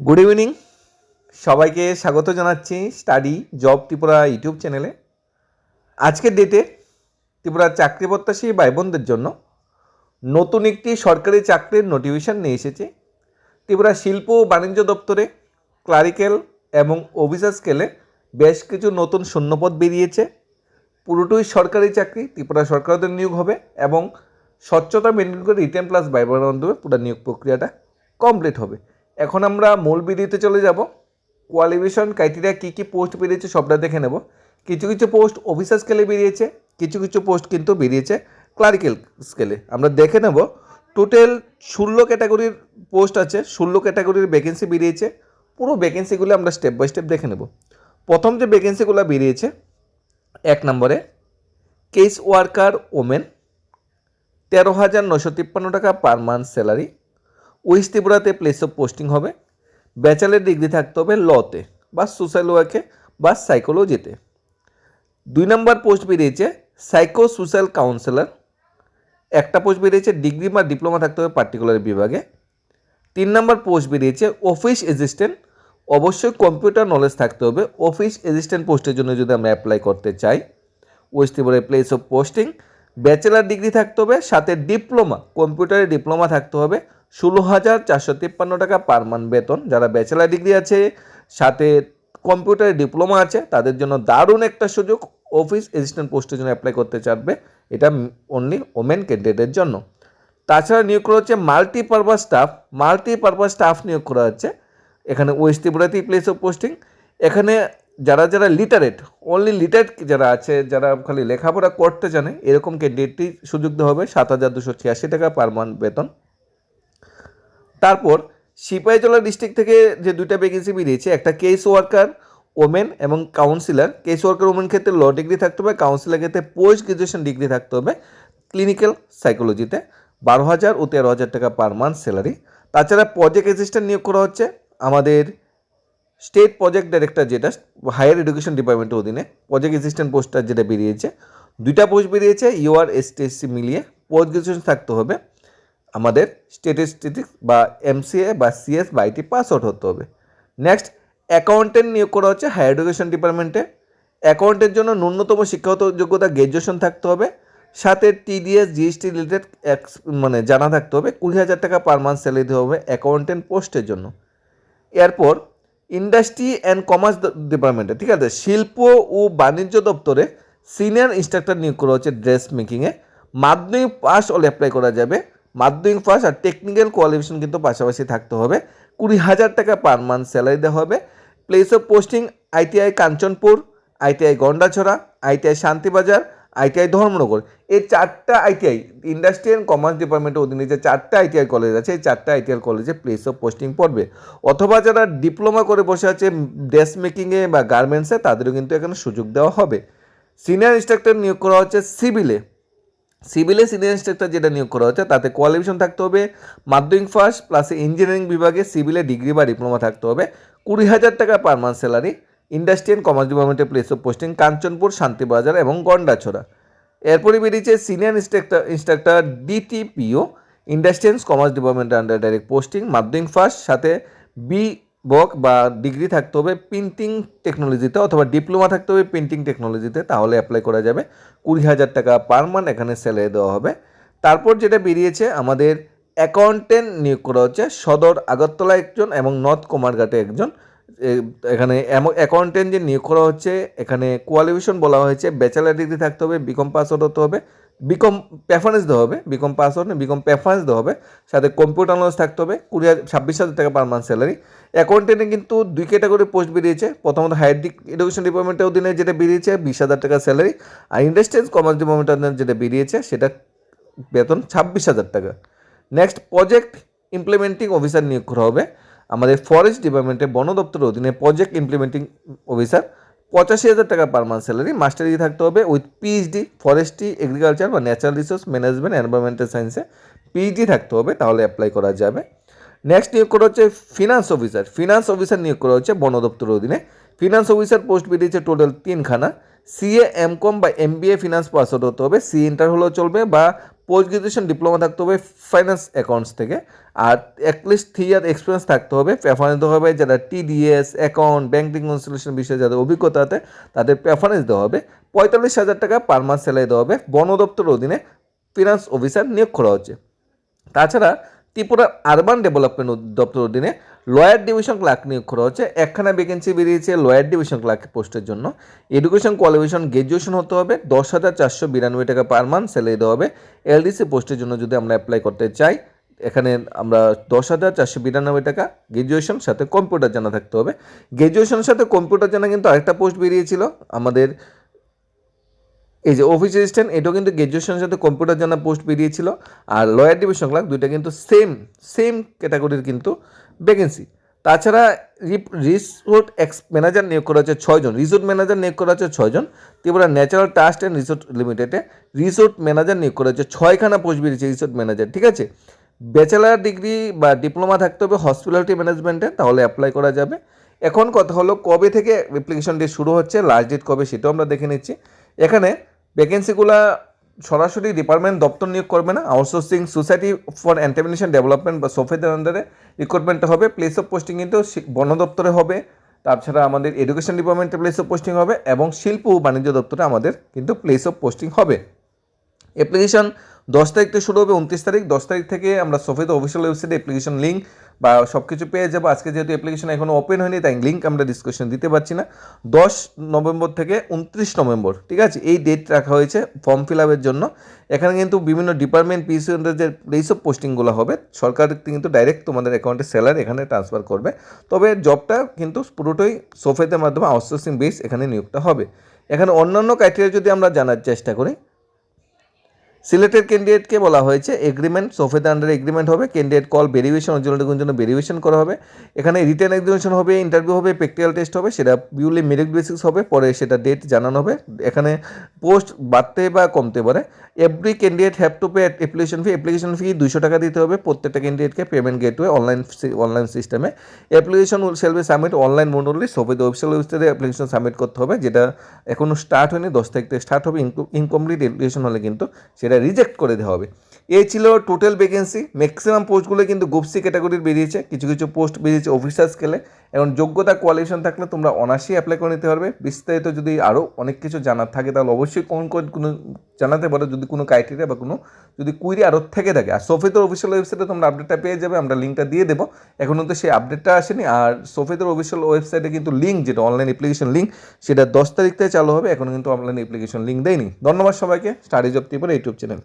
Good evening সবাইকে স্বাগত জানাচ্ছি স্টাডি জব ত্রিপুরা ইউটিউব চ্যানেলে। আজকের ডেটে ত্রিপুরার চাকরি প্রত্যাশী ভাই বোনদের জন্য নতুন একটি সরকারি চাকরির নোটিফিকেশন নিয়ে এসেছে। ত্রিপুরা শিল্প ও বাণিজ্য দপ্তরে ক্লারিক্যাল এবং অফিসার স্কেলে বেশ কিছু নতুন শূন্যপদ বেরিয়েছে। পুরোটাই সরকারি চাকরি, ত্রিপুরা সরকারদের নিয়োগ হবে এবং স্বচ্ছতা মেনটেন করে রিটেন প্লাস বাইবার মাধ্যমে পুরো নিয়োগ প্রক্রিয়াটা কমপ্লিট হবে। এখন আমরা মূল ভিডিওতে চলে যাব। কোয়ালিফিকেশন ক্রাইটেরিয়া কী কী পোস্ট বেরিয়েছে সবটা দেখে নেব। কিছু কিছু পোস্ট অফিসার স্কেলে বেরিয়েছে, কিছু কিছু পোস্ট কিন্তু বেরিয়েছে ক্লারিক্যাল স্কেলে আমরা দেখে নেব টোটাল ষোলো ক্যাটাগরির পোস্ট আছে, ষোলো ক্যাটাগরির ভ্যাকেন্সি বেরিয়েছে, পুরো ভ্যাকেন্সিগুলো আমরা স্টেপ বাই স্টেপ দেখে নেব। প্রথম যে ভ্যাকেন্সিগুলো বেরিয়েছে, এক নম্বরে কেস ওয়ার্কার ওমেন তেরো হাজার নশো তিপ্পান্ন টাকা পার মান্থ স্যালারি ওয়েস্ট ত্রিপুরাতে প্লেস অফ পোস্টিং হবে ব্যাচেলার ডিগ্রি থাকতে হবে লতে বা সোশ্যাল ওয়ার্কে বা সাইকোলজিতে দুই নম্বর পোস্ট বেরিয়েছে সাইকো সোশ্যাল কাউন্সিলর একটা পোস্ট বেরিয়েছে ডিগ্রি বা ডিপ্লোমা থাকতে হবে পার্টিকুলার বিভাগে। তিন নম্বর পোস্ট বেরিয়েছে অফিস অ্যাসিস্ট্যান্ট অবশ্যই কম্পিউটার নলেজ থাকতে হবে অফিস অ্যাসিস্ট্যান্ট পোস্টের জন্য যদি আমরা অ্যাপ্লাই করতে চাই। ওয়েস্ট ত্রিপুরায় place of posting bachelor degree থাকতে হবে, সাথে ডিপ্লোমা কম্পিউটারে ডিপ্লোমা থাকতে হবে ষোলো হাজার চারশো তিপ্পান্ন টাকা পার মান্থ বেতন। যারা ব্যাচেলার ডিগ্রি আছে, সাথে কম্পিউটারে ডিপ্লোমা আছে, তাদের জন্য দারুণ একটা সুযোগ। অফিস অ্যাসিস্ট্যান্ট পোস্টের জন্য অ্যাপ্লাই করতে চাইবে। এটা অনলি ওমেন ক্যান্ডিডেটের জন্য। তাছাড়া নিয়োগ করা হচ্ছে মাল্টিপারপাস স্টাফ মাল্টিপারপাস স্টাফ নিয়োগ করা হচ্ছে। এখানে ওয়েস্ট ত্রিপুরাতেই প্লেস অফ পোস্টিং এখানে যারা যারা লিটারেট অনলি লিটারেট যারা আছে, যারা খালি লেখাপড়া করতে জানে, এরকম ক্যান্ডিডেটই সুযোগ দেওয়া হবে। সাত হাজার দুশো ছিয়াশি টাকা পার মান্থ বেতন। তারপর সিপাহীজলা ডিস্ট্রিক্ট থেকে যে দুইটা ভ্যাকেন্সি বেরিয়েছে একটা কেস ওয়ার্কার ওমেন এবং কাউন্সিলর কেস ওয়ার্কার ওমেন ক্ষেত্রে ল ডিগ্রি থাকতে হবে কাউন্সিলার ক্ষেত্রে পোস্ট গ্রাজুয়েশন ডিগ্রি থাকতে হবে ক্লিনিক্যাল সাইকোলজিতে বারো হাজার ও তেরো হাজার টাকা পার মান্থ স্যালারি তাছাড়া প্রজেক্ট অ্যাসিস্ট্যান্ট নিয়োগ করা হচ্ছে আমাদের স্টেট প্রজেক্ট ডাইরেক্টর যেটা হায়ার এডুকেশন ডিপার্টমেন্টের অধীনে। প্রজেক্ট অ্যাসিস্ট্যান্ট পোস্টটা যেটা বেরিয়েছে, দুইটা পোস্ট বেরিয়েছে ইউআর এসটিএসসি মিলিয়ে। পোস্ট গ্রাজুয়েশন থাকতে হবে। আমাদের স্ট্যাটিস্টিক্স বা এমসিএ বা সিএস বা আইটি পাস আউট হতে হবে। নেক্সট অ্যাকাউন্টেন্ট নিয়োগ করা হচ্ছে হায়ার এডুকেশন ডিপার্টমেন্টে অ্যাকাউন্টের জন্য ন্যূনতম শিক্ষাগত যোগ্যতা গ্র্যাজুয়েশন থাকতে হবে। সাথে টিডিএস জিএসটি রিলেটেড মানে জানা থাকতে হবে। কুড়ি হাজার টাকা পার মান্থ স্যালারি দিতে হবে অ্যাকাউন্টেন্ট পোস্টের জন্য। এরপর ইন্ডাস্ট্রি অ্যান্ড কমার্স ডিপার্টমেন্টে ঠিক আছে? শিল্প ও বাণিজ্য দপ্তরে সিনিয়র ইনস্ট্রাক্টর নিয়োগ করা হচ্ছে ড্রেস মেকিংয়ে মাধ্যমিক পাস হলে অ্যাপ্লাই করা যাবে। মাধ্যমিক পাস আর টেকনিক্যাল কোয়ালিফিকেশন কিন্তু পাশাপাশি থাকতে হবে। কুড়ি হাজার টাকা পার মান্থ স্যালারি দেওয়া হবে। Place of posting ITI Kanchanpur ITI Gandacherra ITI Shantibazar ITI Dharmanagar. এই চারটা আইটিআই ইন্ডাস্ট্রি অ্যান্ড কমার্স ডিপার্টমেন্টের অধীনে যে চারটা আইটিআই কলেজ আছে, এই চারটা আইটিআই কলেজে প্লেস অফ পোস্টিং পড়বে। অথবা যারা ডিপ্লোমা করে বসে আছে ড্রেস মেকিংয়ে বা গার্মেন্টসে তাদেরও কিন্তু এখানে সুযোগ দেওয়া হবে। সিনিয়র ইনস্ট্রাক্টর নিয়োগ করা হচ্ছে সিভিলে সিভিলে সিনিয়র ইনস্ট্রাক্টর যেটা নিয়োগ করা হচ্ছে, তাতে কোয়ালিফিকেশন থাকতে হবে, মাধ্যমিক ফার্স্ট প্লাস ইঞ্জিনিয়ারিং বিভাগে সিভিলে ডিগ্রি বা ডিপ্লোমা থাকতে হবে, কুড়ি হাজার টাকা per month salary industry and commerce ডিপার্টমেন্টের place of posting Kanchanpur, Shantibazar এবং গন্ডাছড়া। এরপরে বেরিয়েছে senior instructor instructor DTPO industry and commerce ডিপার্টমেন্টের আন্ডার ডাইরেক্ট পোস্টিং মাধ্যমিক ফার্স্ট, সাথে বি বক বা ডিগ্রি থাকতে হবে প্রিন্টিং টেকনোলজিতে অথবা ডিপ্লোমা থাকতে হবে প্রিন্টিং টেকনোলজিতে তাহলে অ্যাপ্লাই করা যাবে। কুড়ি হাজার টাকা পার মান্থ এখানে স্যালারি দেওয়া হবে। তারপর যেটা বেরিয়েছে, আমাদের অ্যাকাউন্টেন্ট নিয়োগ করা হচ্ছে। সদর আগরতলা একজন এবং নর্থ কুমারঘাটে একজন। এখানে অ্যাকাউন্টেন্ট যে নিয়োগ করা হচ্ছে, এখানে কোয়ালিফিকেশন বলা হয়েছে। ব্যাচেলার ডিগ্রি থাকতে হবে বিকম পাস হতে হবে। বিকম প্রেফারেন্স দেওয়া হবে বিকম পাস আউট না বিকম প্রেফারেন্স দেওয়া হবে, সাথে কম্পিউটার নলেজ থাকতে হবে, কুড়ি হাজার, ছাব্বিশ হাজার টাকা পার মান্থ স্যালারি অ্যাকাউন্টেন্টে কিন্তু দুই ক্যাটাগরি পোস্ট বেরিয়েছে, প্রথমত হায়ার এডুকেশন ডিপার্টমেন্টের অধীনে যেটা বেরিয়েছে, বিশ হাজার টাকা স্যালারি আর ইন্ডাস্ট্রিয়াল কমার্স ডিপার্টমেন্টের যেটা বেরিয়েছে, সেটা বেতন ছাব্বিশ হাজার টাকা। নেক্সট প্রজেক্ট ইমপ্লিমেন্টিং অফিসার নিয়োগ করা হবে। আমাদের ফরেস্ট ডিপার্টমেন্টে বন দপ্তরের অধীনে প্রজেক্ট ইমপ্লিমেন্টিং অফিসার পঁচাশি হাজার টাকা পার মান্থ স্যালারি মাস্টার থাকতে হবে উইথ পিএইচডি ফরেস্ট্রি এগ্রিকালচার বা ন্যাচারাল রিসোর্স ম্যানেজমেন্ট এনভায়রনমেন্টাল সায়েন্সে পিএইচডি থাকতে হবে, তাহলে অ্যাপ্লাই করা যাবে। নেক্সট নিয়োগ করা হচ্ছে ফিনান্স অফিসার ফিনান্স অফিসার নিয়োগ করা হচ্ছে বন দপ্তরের অধীনে। ফিনান্স অফিসার পোস্ট বেরিয়েছে টোটাল তিনখানা। সিএ এম কম বা M B finance pass out হতে হবে সি ইন্টার হলেও চলবে বা পোস্ট গ্রাজুয়েশন ডিপ্লোমা থাকতে হবে ফাইন্যান্স অ্যাকাউন্টস থেকে। আর at least three year experience থাকতে হবে। প্রেফারেন্স দেওয়া হবে যারা টিডিএস অ্যাকাউন্ট ব্যাঙ্কিং কনসালটেশন বিষয়ে যাদের অভিজ্ঞতা আছে, তাদের প্রেফারেন্স দেওয়া হবে। পঁয়তাল্লিশ হাজার টাকা পার মান্থ স্যালারি দেওয়া হবে। বন দপ্তর অধীনে ফিনান্স অফিসার নিয়োগ করা হচ্ছে। তাছাড়া ত্রিপুরার আরবান ডেভেলপমেন্ট দপ্তর অধীনে লয়ার ডিভিশন ক্লার্ক নিয়োগ করা হচ্ছে। একখানা ভ্যাকেন্সি বেরিয়েছে লয়ার ডিভিশন ক্লার্ক পোস্টের জন্য। এডুকেশন কোয়ালিফিকেশন গ্র্যাজুয়েশন হতে হবে। দশ হাজার চারশো বিরানব্বই টাকা পার মান্থ স্যালারি দেওয়া হবে। এলডিসি পোস্টের জন্য যদি আমরা অ্যাপ্লাই করতে চাই, এখানে আমরা দশ হাজার চারশো বিরানব্বই টাকা গ্র্যাজুয়েশন সাথে কম্পিউটার জানা থাকতে হবে। গ্র্যাজুয়েশনের সাথে কম্পিউটার জানা কিন্তু আরেকটা পোস্ট বেরিয়েছিল। আমাদের এই যে অফিস অ্যাসিস্ট্যান্ট এটাও কিন্তু গ্র্যাজুয়েশনের সাথে কম্পিউটার জানা পোস্ট বেরিয়েছিল। আর লয়ার ডিভিশন ক্লার্ক দুইটা কিন্তু সেম সেম ক্যাটাগরির কিন্তু ভ্যাকেন্সি তাছাড়া রিসোর্ট এক্স ম্যানেজার নিয়োগ করা হচ্ছে ছয়জন রিসোর্ট ম্যানেজার নিয়োগ করা হচ্ছে ছয়জন Tripura natural trust and resort লিমিটেডে রিসোর্ট ম্যানেজার নিয়োগ করা হচ্ছে ছয়খানা পোস্ট বেরিয়েছে রিসোর্ট ম্যানেজার ঠিক আছে? ব্যাচেলার ডিগ্রি বা ডিপ্লোমা থাকতে হবে হসপিটালিটি ম্যানেজমেন্টে তাহলে অ্যাপ্লাই করা যাবে। এখন কথা হলো কবে থেকে অ্যাপ্লিকেশন ডেট শুরু হচ্ছে লাস্ট ডেট কবে সেটাও আমরা দেখে নিচ্ছি। এখানে ভ্যাকেন্সিগুলা সরাসরি ডিপার্টমেন্ট দপ্তর নিয়োগ করবে না outsourcing society for entrepreneurship development বা সোফেদের আন্ডারে রিক্রুটমেন্টটা হবে প্লেস অফ পোস্টিং কিন্তু বন দপ্তরে হবে, তাছাড়া আমাদের এডুকেশন ডিপার্টমেন্টে প্লেস অফ পোস্টিং হবে এবং শিল্প ও বাণিজ্য দপ্তরে আমাদের কিন্তু প্লেস অফ পোস্টিং হবে। অ্যাপ্লিকেশন দশ তারিখ থেকে শুরু হবে, উনত্রিশ তারিখ, দশ তারিখ থেকে আমরা সফেদ অফিসিয়াল ওয়েবসাইটে অ্যাপ্লিকেশন লিঙ্ক বা সব কিছু পেয়ে যাব। আজকে যেহেতু অ্যাপ্লিকেশন এখনও ওপেন হয়নি, তাই লিঙ্ক আমরা ডিসকাশন দিতে পারছি না। দশ নভেম্বর থেকে উনত্রিশ নভেম্বর, ঠিক আছে? এই ডেট রাখা হয়েছে ফর্ম ফিল আপের জন্য। এখানে কিন্তু বিভিন্ন ডিপার্টমেন্ট পিসি যে এইসব পোস্টিংগুলো হবে। সরকার কিন্তু ডাইরেক্ট তোমাদের অ্যাকাউন্টে স্যালারি এখানে ট্রান্সফার করবে। তবে জবটা কিন্তু পুরোটাই সোফেতের মাধ্যমে আউটসোর্সিং বেস এখানে নিয়োগটা হবে। এখানে অন্যান্য ক্রাইটেরিয়া যদি আমরা জানার চেষ্টা করি সিলেক্টেড ক্যান্ডিডেটকে বলা হয়েছে এগ্রিমেন্ট সোফেদের আন্ডারে এগ্রিমেন্ট হবে ক্যান্ডিডেট কল ভেরিফিকেশন অরিজিনালটুকুর জন্য ভেরিফিকেশন করা হবে। এখানে রিটার্ন এক্সামিনেশন হবে ইন্টারভিউ হবে প্র্যাকটিক্যাল টেস্ট হবে, সেটা পিউরলি মেরিট বেসিস হবে, পরে সেটা ডেট জানানো হবে। এখানে পোস্ট বাড়তে বা কমতে পারে। Every candidate have to pay application fee application fee দুশো টাকা দিতে হবে। প্রত্যেকটা ক্যান্ডিডেটকে পেমেন্ট গেটওয়ে অনলাইন অনলাইন সিস্টেমে application will shall be submit online mode only SOFED official ওয়েবসাইটে অ্যাপ্লিকেশন সাবমিট করতে হবে, যেটা এখনও স্টার্ট হয়নি, দশ তারিখ থেকে স্টার্ট হবে ইনকমপ্লিট অ্যাপ্লিকেশন হলে কিন্তু সেটা রিজেক্ট করে দেওয়া হবে। এই ছিল টোটাল ভ্যাকেন্সি ম্যাক্সিমাম পোস্টগুলো কিন্তু গুপসি ক্যাটাগরির বেরিয়েছে। কিছু কিছু পোস্ট বেরিয়েছে অফিসার স্কেলে এবং যোগ্যতা কোয়ালিফিকেশন থাকলে তোমরা অনার্সই অ্যাপ্লাই করে নিতে পারবে। বিস্তারিত যদি আরও অনেক কিছু জানার থাকে, তাহলে অবশ্যই কোন কোন কোনো, জানাতে পারো যদি কোনো ক্রাইটেরিয়া বা কোনো যদি কুইরি আরও থেকে থাকে। আর সোফেদের অফিসিয়াল ওয়েবসাইটে তোমরা আপডেটটা পেয়ে যাবে, আমরা লিঙ্কটা দিয়ে দেবো। এখনও তো সেই আপডেটটা আসেনি। আর সোফেদের অফিসিয়াল ওয়েবসাইটে কিন্তু লিঙ্ক যেটা অনলাইন অ্যাপ্লিকেশন লিঙ্ক সেটা দশ তারিখ থেকে চালু হবে। এখন কিন্তু অনলাইন অ্যাপ্লিকেশন লিঙ্ক দেয়নি। ধন্যবাদ সবাইকে। Studies of Tripura YouTube channel